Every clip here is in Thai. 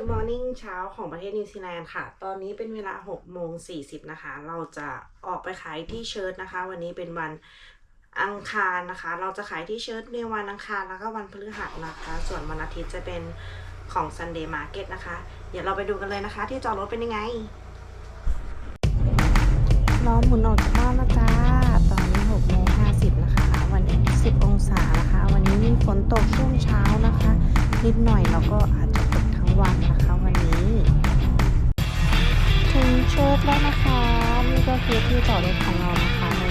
Good Morning เช้าของประเทศนิวซีแลนด์ค่ะ ตอนนี้เป็นเวลา6โมง40 นะคะ เราจะออกไปขายที่เชิ้ตนะคะ วันนี้เป็นวันอังคารนะคะ เราจะขายที่เชิ้ตในวันอังคารแล้วก็วันพฤหัสนะคะ ส่วนวันอาทิตย์จะเป็นของ Sunday Market นะคะ เดี๋ยวเราไปดูกันเลยนะคะ ที่จอดรถเป็นยังไงล้อหมุนออกจากบ้านแล้วจ้าตอนนี้6โมง50 นะคะ วันนี้10 องศานะคะ วันนี้มีฝนตกช่วงเช้านะคะ นิดหน่อยแล้วก็อาจ วันนะคะวันนี้ ถึงเชิดแล้วนะคะนี่ก็คือที่จอดรถของเรานะคะใน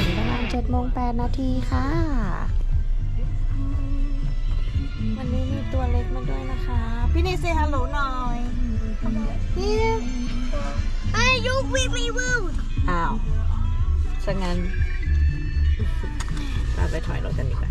ถึงประมาณ7โมง8นาทีค่ะ วันนี้มีตัวเล็กมาด้วยนะคะ พี่นี่เซฮัลโหลหน่อยนี่ Hey, you wiggly woo! อ้าวซะงั้นเราไปถอยรถกันดีกว่า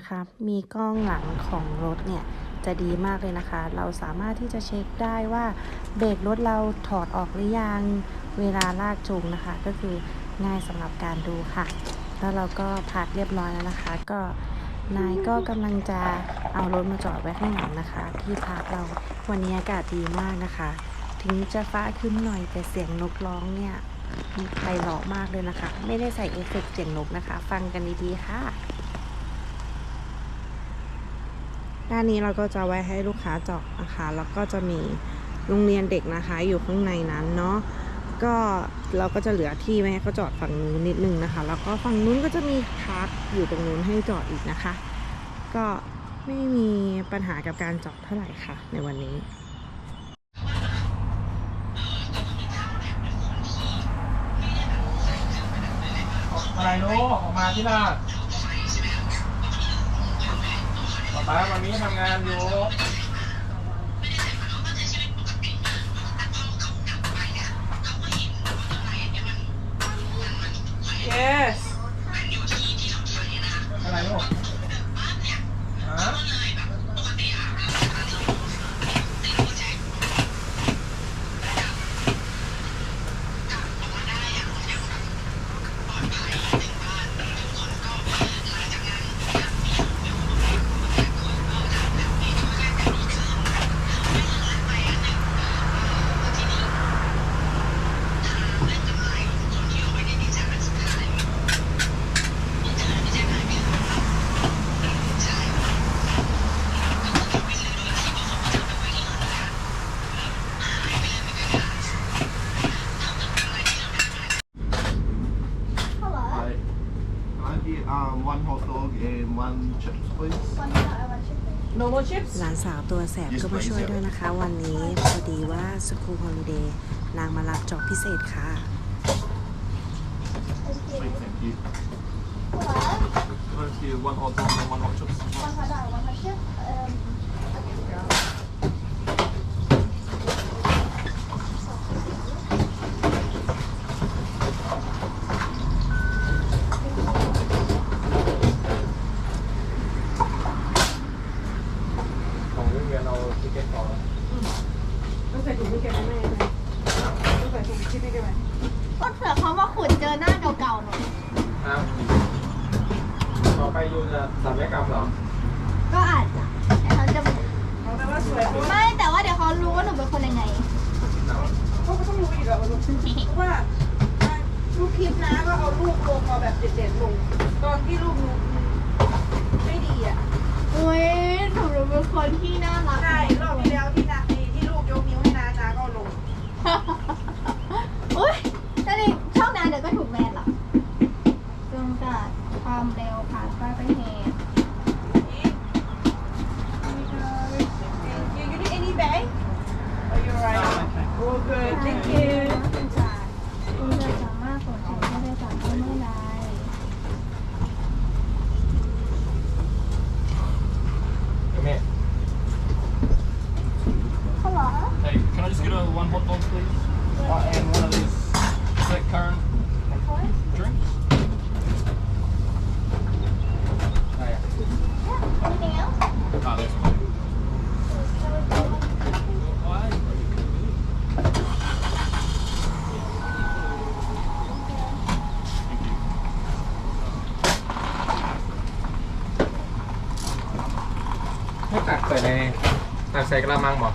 นะคะ มีกล้องหลังของรถเนี่ยจะดีมากเลยนะคะ เราสามารถที่จะเช็คได้ว่าเบรกรถเราถอดออกหรือยังเวลาลากจูงนะคะ ก็คือง่ายสำหรับการดูค่ะ แล้วเราก็พาร์กเรียบร้อยแล้วนะคะ ก็นายก็กำลังจะเอารถมาจอดไว้ข้างหลังนะคะ ที่พาร์กเราวันนี้อากาศดีมากนะคะ ถึงจะฟ้าครึ้นหน่อยแต่เสียงนกร้องเนี่ยไพเราะมากเลยนะคะ ไม่ได้ใส่เอฟเฟกต์เสียงนกนะคะ ฟังกันดีๆค่ะ ด้านนี้เราก็จะไว้ให้ลูกค้าจอดนะคะ แล้วก็จะมีโรงเรียนเด็กนะคะ อยู่ข้างในนั้นเนาะก็เราก็จะเหลือที่ไว้ให้เขาจอดฝั่งนู้นนิดนึงนะคะ แล้วก็ฝั่งนู้นก็จะมีพาร์คอยู่ตรงนู้นให้จอดอีกนะคะ ก็ไม่มีปัญหากับการจอดเท่าไหร่ค่ะ ในวันนี้อะไรโน้ออกมาที่ละป๊า ป๊าวันนี้ทำงานอยู่ yes อะไรลูกฮะ Hello. Right. Can I get um, one hot dog and one chips, please? One minute, I want chicken. หลานสาวตัวแสบก็มาช่วยด้วยนะคะ วันนี้พอดีว่าสกู l ฮอลิเดย์นางมารับจอบพิเศษค่ะ Sweet, thank you. Hello. Can I get one hot dog and one hot chips? One hot dog, one hot chip. Um, Còn cái kia đâu cái kết quả ต้องใส่ถุงมือแกไหมแม่ต้องใส่ถุงคิดให้แกไหม ก็เผื่อเขามาขุดเจอหน้าเก่าๆหน่อย อ้าวต่อไปยูจะสัญญกรรมเหรอ ก็อาจจะแต่เขาจะ เอาแต่ว่าสวยเพราะว่า ไม่แต่ว่าเดี๋ยวเขารู้ว่าหนูเป็นคนยังไง เขา ก็ต้องรู้อีกอะว่าเพราะว่าลูกคลิปนะก็เอาลูกลงมาแบบเด็ดๆลง ตอนที่ลูกหนูไม่ดีอะโอ้ยหนูเป็นคนที่น่ารักใช่รอบที่แล้วที่นาที่ลูกยกนิ้วให้นานาก็เอาลงอุ้ยแต่นี่ช่องนั้นเดี๋ยวก็ถูกแบนหรอกจงจัดความเร็วผ่านไปไปเหตุ You need any bag? Are you alright? Oh good, thank you. คุณจ่ายคุณจะสามารถส่งของไม่ได้สั่งได้เมื่อใด แม่ เขาเหรอ Hey, can I just get a one hot dog, please? Uh, and one of these black currant drinks? อะไรอะ ในตัก ใส่กระมังบอก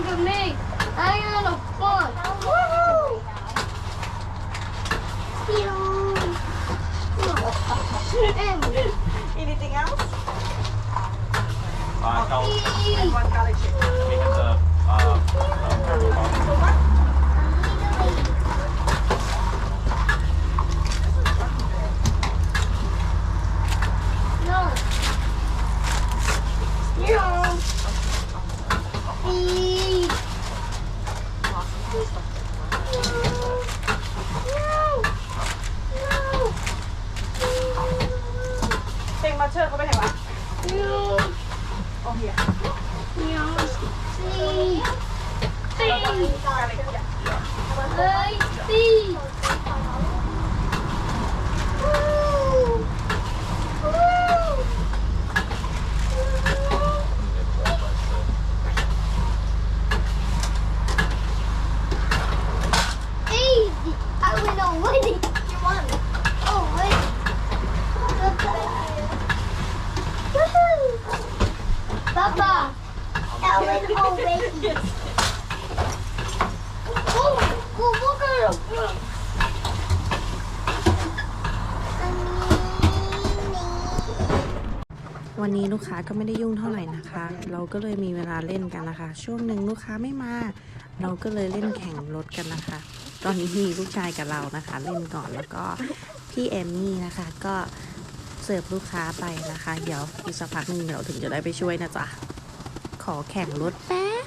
friends with me. I ain't no fun. Woohoo! Anything else? Uh, no. And one college. We have the uh, uh, purple กค้าก็ไม่ได้ยุ่งเท่าไหร่นะคะ เราก็เลยมีเวลาเล่นกันนะคะ ช่วงหนึ่งลูกค้าไม่มา เราก็เลยเล่นแข่งรถกันนะคะ ตอนนี้มีลูกชายกับเรานะคะ เล่นก่อนแล้วก็พี่แอมมี่นะคะก็เสิร์ฟลูกค้าไปนะคะ เดี๋ยวอีกสักพักหนึงเราถึงจะได้ไปช่วยนะจ๊ะขอแข่งรถแป๊บ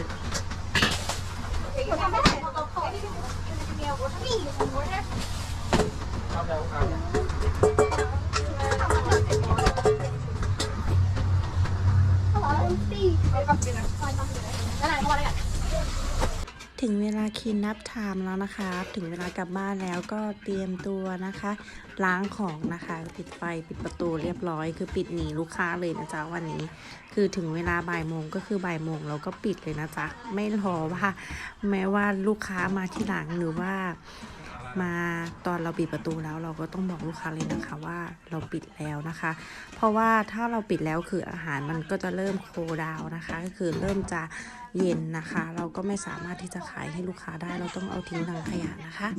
ถึงเวลาคินนับไทม์แล้วนะคะ ถึงเวลากลับบ้านแล้วก็เตรียมตัวนะคะ ล้างของนะคะ ปิดไฟปิดประตูเรียบร้อย คือปิดหนีลูกค้าเลยนะจ๊ะวันนี้ คือถึงเวลาบ่ายโมงก็คือบ่ายโมงเราก็ปิดเลยนะจ๊ะไม่รอว่า แม้ว่าลูกค้ามาที่หลังหรือว่า มาตอนเราปิดประตูแล้วเราก็ต้องบอกลูกค้าเลยนะคะว่าเราปิดแล้วนะคะ เพราะว่าถ้าเราปิดแล้วคืออาหารมันก็จะเริ่มโคดาวนะคะ ก็คือเริ่มจะเย็นนะคะ เราก็ไม่สามารถที่จะขายให้ลูกค้าได้ เราต้องเอาทิ้งถังขยะนะคะ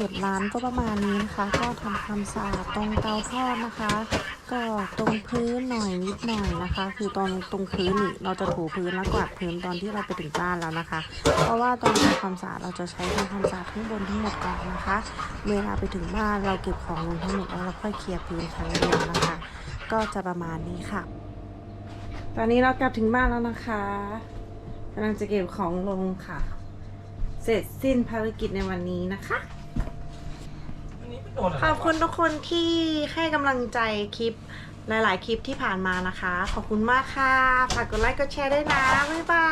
เก็บร้านก็ประมาณนี้นะคะ ก็ทำความสะอาดตรงเตาทอดนะคะ ก็ตรงพื้นหน่อยนิดหน่อยนะคะ คือตรงตรงพื้นนี่เราจะถูพื้นแล้วกวาดพื้นตอนที่เราไปถึงบ้านแล้วนะคะ เพราะว่าตอนทำความสะอาดเราจะใช้ทำความสะอาดข้างบนทั้งหมดก่อนนะคะ เวลาไปถึงบ้านเราเก็บของลงทั้งหมดแล้วเราค่อยเคลียร์พื้นครั้งเดียวนะคะ ก็จะประมาณนี้ค่ะ ตอนนี้เรากลับถึงบ้านแล้วนะคะกำลังจะเก็บของลงค่ะ เสร็จสิ้นภารกิจในวันนี้นะคะ ขอบคุณทุกคนที่ให้กำลังใจคลิปหลาย ๆ คลิปที่ผ่านมานะคะ ขอบคุณมากค่ะ ฝากกดไลค์ กดแชร์ด้วยนะ บ๊ายบา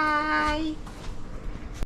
ย